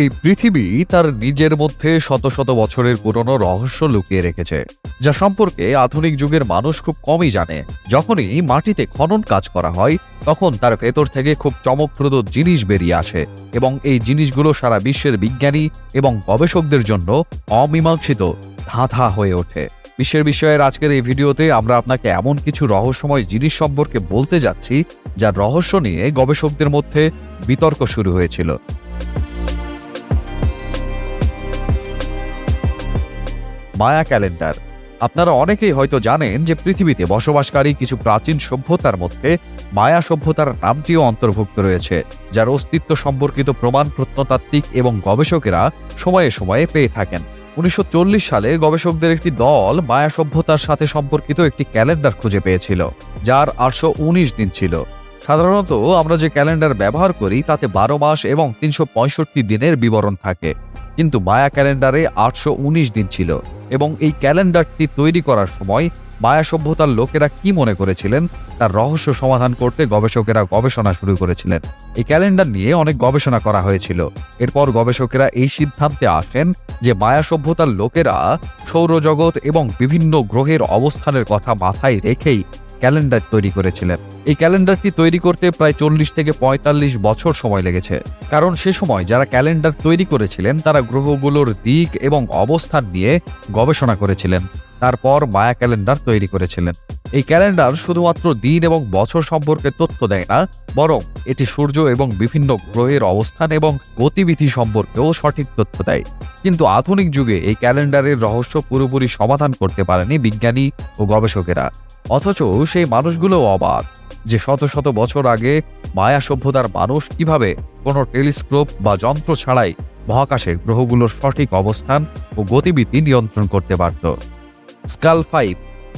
এই পৃথিবী তার নিজের মধ্যে শত শত বছরের পুরনো রহস্য লুকিয়ে রেখেছে, যা সম্পর্কে আধুনিক যুগের মানুষ খুব কমই জানে। যখনই মাটিতে খনন কাজ করা হয়, তখন তার ভেতর থেকে খুব চমকপ্রদ জিনিস বেরিয়ে আসে এবং এই জিনিসগুলো সারা বিশ্বের বিজ্ঞানী এবং গবেষকদের জন্য অমীমাংসিত ধাঁধা হয়ে ওঠে। বিশ্বের বিষয়ের আজকের এই ভিডিওতে আমরা আপনাকে এমন কিছু রহস্যময় জিনিস সম্পর্কে বলতে যাচ্ছি, যার রহস্য নিয়ে গবেষকদের মধ্যে বিতর্ক শুরু হয়েছিল। Maya calendar. আপনারা অনেকেই হয়তো জানেন যে পৃথিবীতে বসবাসকারী কিছু প্রাচীন সভ্যতার মধ্যে মায়া সভ্যতার নামটিও অন্তর্ভুক্ত রয়েছে, যার অস্তিত্ব সম্পর্কিত প্রমাণ প্রত্নতাত্ত্বিক এবং গবেষকেরা সময়ে সময়ে পেয়ে থাকেন। উনিশশো চল্লিশ সালে গবেষকদের একটি দল মায়া সভ্যতার সাথে সম্পর্কিত একটি ক্যালেন্ডার খুঁজে পেয়েছিল, যার আটশো উনিশ দিন ছিল। সাধারণত আমরা যে ক্যালেন্ডার ব্যবহার করি তাতে বারো মাস এবং তিনশো পঁয়ষট্টি দিনের বিবরণ থাকে, কিন্তু মায়া ক্যালেন্ডারে আটশো উনিশ দিন ছিল। এবং এই ক্যালেন্ডারটি তৈরি করার সময় মায়া সভ্যতার লোকেরা কি মনে করেছিলেন তার রহস্য সমাধান করতে গবেষকেরা গবেষণা শুরু করেছিলেন। এই ক্যালেন্ডার নিয়ে অনেক গবেষণা করা হয়েছিল। এরপর গবেষকেরা এই সিদ্ধান্তে আসেন যে মায়া সভ্যতার লোকেরা সৌরজগৎ এবং বিভিন্ন গ্রহের অবস্থানের কথা মাথায় রেখেই ক্যালেন্ডার তৈরি করেছিলেন। এই ক্যালেন্ডারটি তৈরি করতে প্রায় চল্লিশ থেকে পঁয়তাল্লিশ বছর সময় লেগেছে। কারণ সে সময় যারা ক্যালেন্ডার তৈরি করেছিলেন, তারা গ্রহগুলোর দিক এবং অবস্থান নিয়ে গবেষণা করেছিলেন। তারপর মায়া ক্যালেন্ডার তৈরি করেছিলেন। এই ক্যালেন্ডার শুধুমাত্র দিন এবং বছর সম্পর্কে তথ্য দেয় না, বরং এটি সূর্য এবং বিভিন্ন গ্রহের অবস্থান এবং গতিবিধি সম্পর্কেও সঠিক তথ্য দেয়। কিন্তু আধুনিক যুগে এই ক্যালেন্ডারের রহস্য পুরোপুরি সমাধান করতে পারেনি বিজ্ঞানী ও গবেষকেরা। অথচ সেই মানুষগুলোও অবাক যে শত শত বছর আগে মায়া সভ্যতার মানুষ কীভাবে কোনো টেলিস্কোপ বা যন্ত্র ছাড়াই মহাকাশে গ্রহগুলোর সঠিক অবস্থান ও গতিবিধি নিয়ন্ত্রণ করতে পারত। স্কাল ফাইভ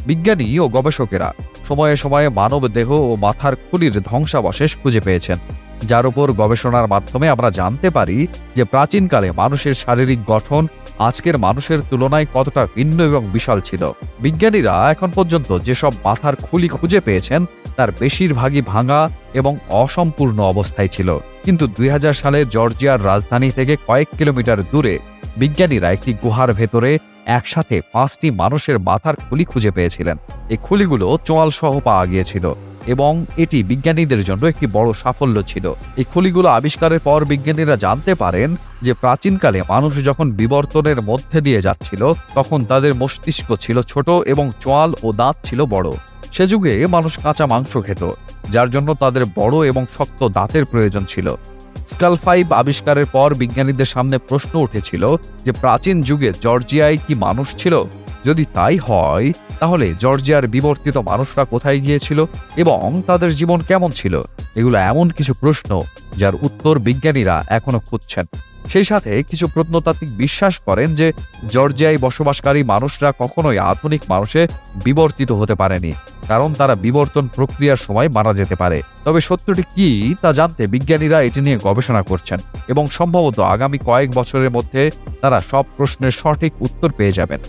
বিজ্ঞানী ও গবেষকেরা সময়ে সময়ে মানব দেহ ও মাথার খুলির ধ্বংসাবশেষ খুঁজে পেয়েছেন। যার উপর গবেষণার মাধ্যমে আমরা জানতে পারি যে প্রাচীনকালে মানুষের শারীরিক গঠন আজকের মানুষের তুলনায় কতটা ভিন্ন এবং বিশাল ছিল। বিজ্ঞানীরা এখন পর্যন্ত যেসব মাথার খুলি খুঁজে পেয়েছেন, তার বেশিরভাগই ভাঙা এবং অসম্পূর্ণ অবস্থায় ছিল। কিন্তু দুই হাজার সালে জর্জিয়ার রাজধানী থেকে কয়েক কিলোমিটার দূরে বিজ্ঞানীরা একটি গুহার ভেতরে একসাথে পাঁচটি মানুষের মাথার খুলি খুঁজে পেয়েছিলেন। এই খুলিগুলো চোয়াল সহ পাওয়া গিয়েছিল এবং এটি বিজ্ঞানীদের জন্য একটি বড় সাফল্য ছিল। এই খুলিগুলো আবিষ্কারের পর বিজ্ঞানীরা জানতে পারেন যে প্রাচীনকালে মানুষ যখন বিবর্তনের মধ্যে দিয়ে যাচ্ছিল, তখন তাদের মস্তিষ্ক ছিল ছোট এবং চোয়াল ও দাঁত ছিল বড়। সে যুগে মানুষ কাঁচা মাংস খেত, যার জন্য তাদের বড় এবং শক্ত দাঁতের প্রয়োজন ছিল। স্কাল ফাইভ আবিষ্কারের পর বিজ্ঞানীদের সামনে প্রশ্ন উঠেছিল যে প্রাচীন যুগে জর্জিয়ায় কি মানুষ ছিল? যদি তাই হয়, তাহলে জর্জিয়ার বিবর্তিত মানুষরা কোথায় গিয়েছিল এবং তাদের জীবন কেমন ছিল? এগুলো এমন কিছু প্রশ্ন যার উত্তর বিজ্ঞানীরা এখনও খুঁজছেন। সেই সাথে কিছু প্রত্নতাত্ত্বিক বিশ্বাস করেন যে জর্জিয়ায় বসবাসকারী মানুষরা কখনোই আধুনিক মানুষে বিবর্তিত হতে পারেনি, কারণ তারা বিবর্তন প্রক্রিয়ার সময় মারা যেতে পারে। তবে সত্যটি কি তা জানতে বিজ্ঞানীরা এটি নিয়ে গবেষণা করছেন এবং সম্ভবত আগামী কয়েক বছরের মধ্যে তারা সব প্রশ্নের সঠিক উত্তর পেয়ে যাবেন।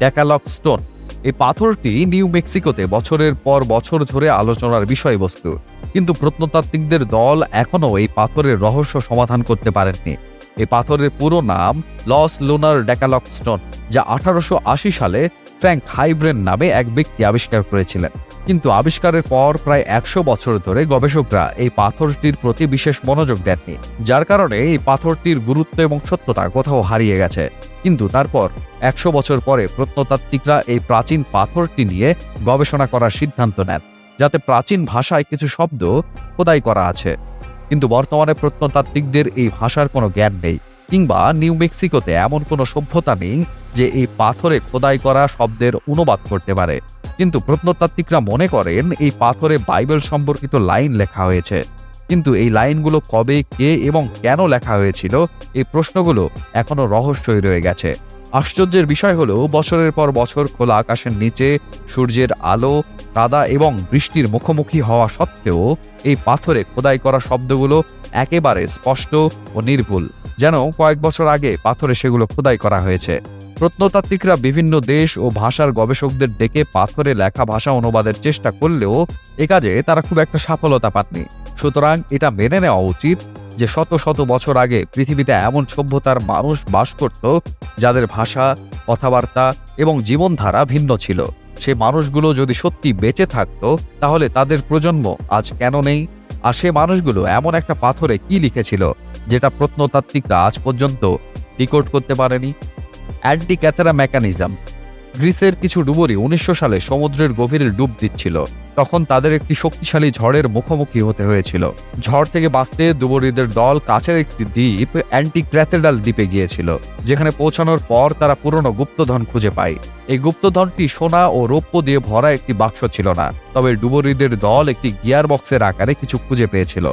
ট্যাকালক স্টোন, এই পাথরটি নিউ মেক্সিকোতে বছরের পর বছর ধরে আলোচনার বিষয়বস্তু। কিন্তু প্রত্নতাত্ত্বিকদের দল এখনও এই পাথরের রহস্য সমাধান করতে পারেননি। এই পাথরের পুরো নাম লস লুনার ড্যাকালক স্টোন, যা আঠারোশো আশি সালে ফ্র্যাঙ্ক হাইব্রেন নামে এক ব্যক্তি আবিষ্কার করেছিলেন। কিন্তু আবিষ্কারের পর প্রায় একশো বছর ধরে গবেষকরা এই পাথরটির প্রতি বিশেষ মনোযোগ দেননি, যার কারণে এই পাথরটির গুরুত্ব এবং সত্যতা কোথাও হারিয়ে গেছে। কিন্তু তারপর একশো বছর পরে প্রত্নতাত্ত্বিকরা এই প্রাচীন পাথরটি নিয়ে গবেষণা করার সিদ্ধান্ত নেন, যাতে প্রাচীন ভাষায় কিছু শব্দ খোদাই করা আছে। কিন্তু বর্তমানে প্রত্নতাত্ত্বিকদের এই ভাষার কোনো জ্ঞান নেই। কিংবা নিউ মেক্সিকোতে এমন কোনো সভ্যতা নেই যে এই পাথরে খোদাই করা শব্দের অনুবাদ করতে পারে। কিন্তু প্রত্নতাত্ত্বিকরা মনে করেন এই পাথরে বাইবেল সম্পর্কিত লাইন লেখা হয়েছে। কিন্তু এই লাইনগুলো কবে, কে এবং কেন লেখা হয়েছিল, এই প্রশ্নগুলো এখনও রহস্যই রয়ে গেছে। আশ্চর্যের বিষয় হলো, বছরের পর বছর খোলা আকাশের নিচে সূর্যের আলো কাদা এবং বৃষ্টির মুখোমুখি হওয়া সত্ত্বেও এই পাথরে খোদাই করা শব্দগুলো একেবারে স্পষ্ট ও নির্ভুল। যেন কয়েক বছর আগে পাথরে সেগুলো খোদাই করা হয়েছে। প্রত্নতাত্ত্বিকরা বিভিন্ন দেশ ও ভাষার গবেষকদের ডেকে পাথরে লেখা ভাষা অনুবাদের চেষ্টা করলেও এ কাজে তারা খুব একটা সফলতা পাননি। সুতরাং এটা মেনে নেওয়া উচিত যে শত শত বছর আগে পৃথিবীতে এমন সভ্যতার মানুষ বাস করত যাদের ভাষা, কথাবার্তা এবং জীবনধারা ভিন্ন ছিল। সে মানুষগুলো যদি সত্যি বেঁচে থাকতো, তাহলে তাদের প্রজন্ম আজ কেন নেই? আর সে মানুষগুলো এমন একটা পাথরে কি লিখেছিল, যেটা প্রত্নতাত্ত্বিকরা আজ পর্যন্ত ডিকোড করতে পারেনি? অ্যান্টি ক্যাথেরা মেকানিজম গ্রিসের কিছু ডুবুরি উনিশশো সালে সমুদ্রের গভীরে ডুব দিচ্ছিল। তখন তাদের একটি শক্তিশালী ঝড়ের মুখোমুখি হতে হয়েছিল। ঝড় থেকে বাঁচতে ডুবুরিদের দল কাছের একটি দ্বীপ অ্যান্টি ক্র্যাথেডাল দ্বীপে গিয়েছিল, যেখানে পৌঁছানোর পর তারা পুরনো গুপ্তধন খুঁজে পায়। এই গুপ্তধনটি সোনা ও রৌপ্য দিয়ে ভরা একটি বাক্স ছিল না, তবে ডুবুরিদের দল একটি গিয়ার বক্সের আকারে কিছু খুঁজে পেয়েছিল।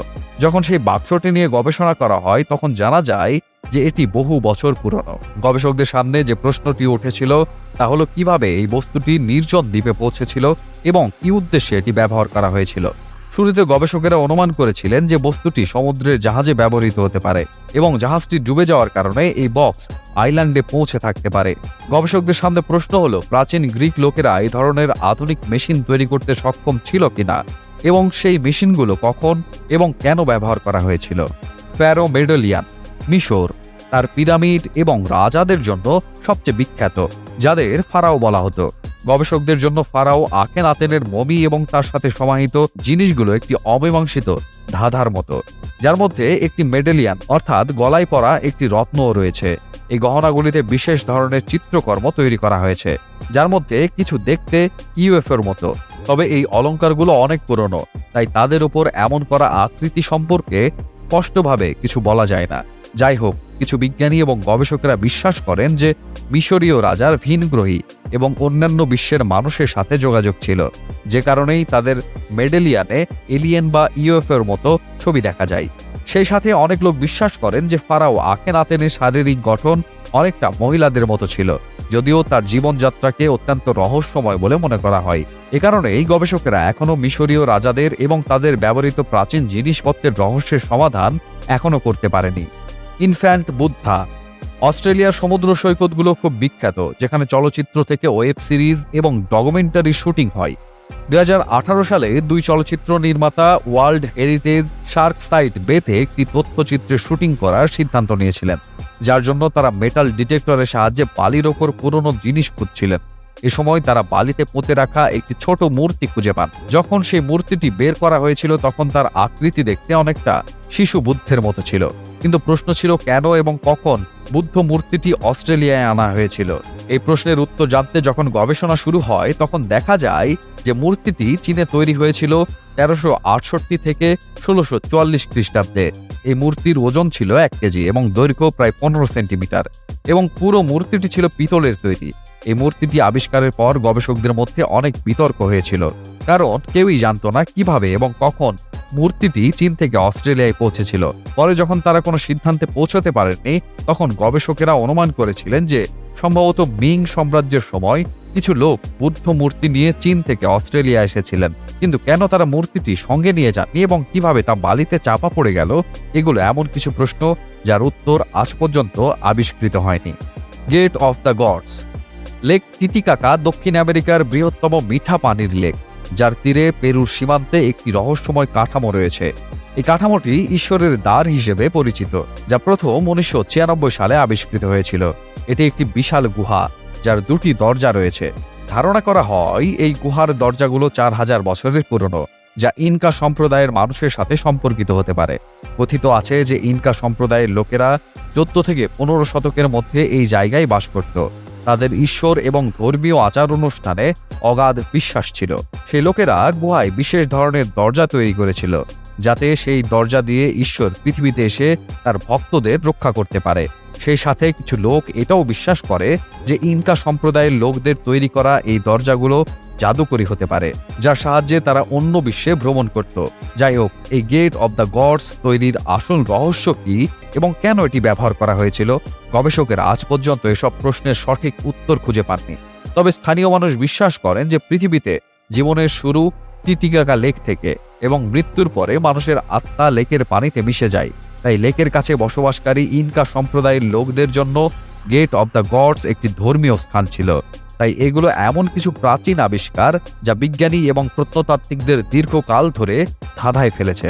যখন সেই বাক্সটি নিয়ে গবেষণা করা হয়, তখন জানা যায় যে এটি বহু বছর পুরনো। গবেষকদের সামনে যে প্রশ্নটি উঠেছিল, তা হলো কীভাবে এই বস্তুটি নির্জন দ্বীপে পৌঁছেছিল এবং কি উদ্দেশ্যে এটি ব্যবহার করা হয়েছিল। শুরুতে গবেষকেরা অনুমান করেছিলেন যে বস্তুটি সমুদ্রের জাহাজে ব্যবহৃত হতে পারে এবং জাহাজটি ডুবে যাওয়ার কারণে এই বক্স আইল্যান্ডে পৌঁছে থাকতে পারে। গবেষকদের সামনে প্রশ্ন হলো, প্রাচীন গ্রিক লোকেরা এই ধরনের আধুনিক মেশিন তৈরি করতে সক্ষম ছিল কিনা এবং সেই মেশিনগুলো কখন এবং কেন ব্যবহার করা হয়েছিল? প্যারো মেডেলিয়ান, মিশর। তার পিরামিড এবং রাজাদের জন্য সবচেয়ে বিখ্যাত, যাদের ফারাও বলা হতো। গবেষকদের জন্য ফারাও আকেন আতেনের মমি এবং তার সাথে সমাহিত জিনিসগুলো একটি অমীমাংসিত ধাঁধার মতো, যার মধ্যে একটি মেডেলিয়ান অর্থাৎ গলায় পরা একটি রত্নও রয়েছে। এই গহনাগুলিতে বিশেষ ধরনের চিত্রকর্ম তৈরি করা হয়েছে, যার মধ্যে কিছু দেখতে ইউএফএর মতো। তবে এই অলংকারগুলো অনেক পুরনো, তাই তাদের উপর এমন করা আকৃতি সম্পর্কে স্পষ্টভাবে কিছু বলা যায় না। যাই হোক, কিছু বিজ্ঞানী এবং গবেষকেরা বিশ্বাস করেন যে মিশরীয় রাজার ভিনগ্রহী এবং অন্যান্য বিশ্বের মানুষের সাথে যোগাযোগ ছিল। যে কারণেই তাদের মেডেলিয়ানে এলিয়েন বা ইউএফের মতো ছবি দেখা যায়। সেই সাথে অনেক লোক বিশ্বাস করেন যে ফারাও আখেনাতেনের শারীরিক গঠন অনেকটা মহিলাদের মতো ছিল, যদিও তার জীবনযাত্রাকে অত্যন্ত রহস্যময় বলে মনে করা হয়। এ কারণে এই গবেষকেরা এখনও মিশরীয় রাজাদের এবং তাদের ব্যবহৃত প্রাচীন জিনিসপত্রের রহস্যের সমাধান এখনও করতে পারেনি। ইনফ্যান্ট বুদ্ধা। অস্ট্রেলিয়ার সমুদ্র সৈকতগুলো খুব বিখ্যাত, যেখানে চলচ্চিত্র থেকে ওয়েব সিরিজ এবং ডকুমেন্টারি শুটিং হয়। দুই হাজার আঠারো সালে দুই চলচ্চিত্র নির্মাতা ওয়ার্ল্ড হেরিটেজ শার্ক সাইট বেতে একটি তথ্যচিত্রে শুটিং করার সিদ্ধান্ত নিয়েছিলেন, যার জন্য তারা মেটাল ডিটেক্টরের সাহায্যে বালির ওপর পুরনো জিনিস খুঁজছিলেন। এ সময় তারা বালিতে পুঁতে রাখা একটি ছোট মূর্তি খুঁজে পান। যখন সেই মূর্তিটি বের করা হয়েছিল, তখন তার আকৃতি দেখতে অনেকটা শিশু বুদ্ধের মতো ছিল। কিন্তু প্রশ্ন ছিল কেন এবং কখন বুদ্ধ মূর্তিটি অস্ট্রেলিয়ায় আনা হয়েছিল। এই প্রশ্নের উত্তর জানতে যখন গবেষণা শুরু হয়, তখন দেখা যায় যে মূর্তিটি চীনে তৈরি হয়েছিল তেরোশো আটষট্টি থেকে ষোলোশো চুয়াল্লিশ খ্রিস্টাব্দে। এই মূর্তির ওজন ছিল এক কেজি এবং দৈর্ঘ্য প্রায় পনেরো সেন্টিমিটার এবং পুরো মূর্তিটি ছিল পিতলের তৈরি। এই মূর্তিটি আবিষ্কারের পর গবেষকদের মধ্যে অনেক বিতর্ক হয়েছিল। কারণ কেউই জানতো না কীভাবে এবং কখন মূর্তিটি চীন থেকে অস্ট্রেলিয়ায় পৌঁছেছিল। পরে যখন তারা কোনো সিদ্ধান্তে পৌঁছতে পারেননি, তখন গবেষকেরা অনুমান করেছিলেন যে সম্ভবত মিং সাম্রাজ্যের সময় কিছু লোক বুদ্ধ মূর্তি নিয়ে চীন থেকে অস্ট্রেলিয়া এসেছিলেন। কিন্তু কেন তারা মূর্তিটি সঙ্গে নিয়ে যাননি এবং কীভাবে তা বালিতে চাপা পড়ে গেল, এগুলো এমন কিছু প্রশ্ন যার উত্তর আজ পর্যন্ত আবিষ্কৃত হয়নি। Gate of the Gods, Lake Titicaca দক্ষিণ আমেরিকার বৃহত্তম মিঠা পানির লেক। যার তীরে পেরুর সীমান্তে একটি রহস্যময় কাঠামো রয়েছে। এই কাঠামোটি ঈশ্বরের দ্বার হিসেবে পরিচিত, যা প্রথম উনিশশো সালে আবিষ্কৃত হয়েছিল। এটি একটি বিশাল গুহা, যার দুটি দরজা রয়েছে। ধারণা করা হয়, এই গুহার দরজাগুলো চার হাজার বছরের পুরনো, যা ইনকা সম্প্রদায়ের মানুষের সাথে সম্পর্কিত হতে পারে। কথিত আছে যে ইনকা সম্প্রদায়ের লোকেরা চোদ্দ থেকে পনেরো শতকের মধ্যে এই জায়গায় বাস করত। তাদের ঈশ্বর এবং ধর্মীয় আচার অনুষ্ঠানে অগাধ বিশ্বাস ছিল। সে লোকেরা গুহায় বিশেষ ধরনের দরজা তৈরি করেছিল, যাতে সেই দরজা দিয়ে ঈশ্বর পৃথিবীতে এসে তার ভক্তদের রক্ষা করতে পারে। সেই সাথে কিছু লোক এটাও বিশ্বাস করে যে ইনকা সম্প্রদায়ের লোকদের তৈরি করা এই দরজাগুলো জাদুকরী হতে পারে, যার সাহায্যে তারা অন্য বিশ্বে ভ্রমণ করত। যাই হোক, এই গেট অব দ্য গডস তৈরির আসল রহস্য কি এবং কেন এটি ব্যবহার করা হয়েছিল, গবেষকেরা আজ পর্যন্ত এসব প্রশ্নের সঠিক উত্তর খুঁজে পাননি। তবে স্থানীয় মানুষ বিশ্বাস করেন যে পৃথিবীতে জীবনের শুরু টিটিকাকা লেক থেকে এবং মৃত্যুর পরে মানুষের আত্মা লেকের পানিতে মিশে যায়। তাই লেকের কাছে বসবাসকারী ইনকা সম্প্রদায়ের লোকদের জন্য গেট অব দ্য গডস একটি ধর্মীয় স্থান ছিল। তাই এগুলো এমন কিছু প্রাচীন আবিষ্কার যা বিজ্ঞানী এবং প্রত্নতাত্ত্বিকদের দীর্ঘকাল ধরে ধাঁধায় ফেলেছে।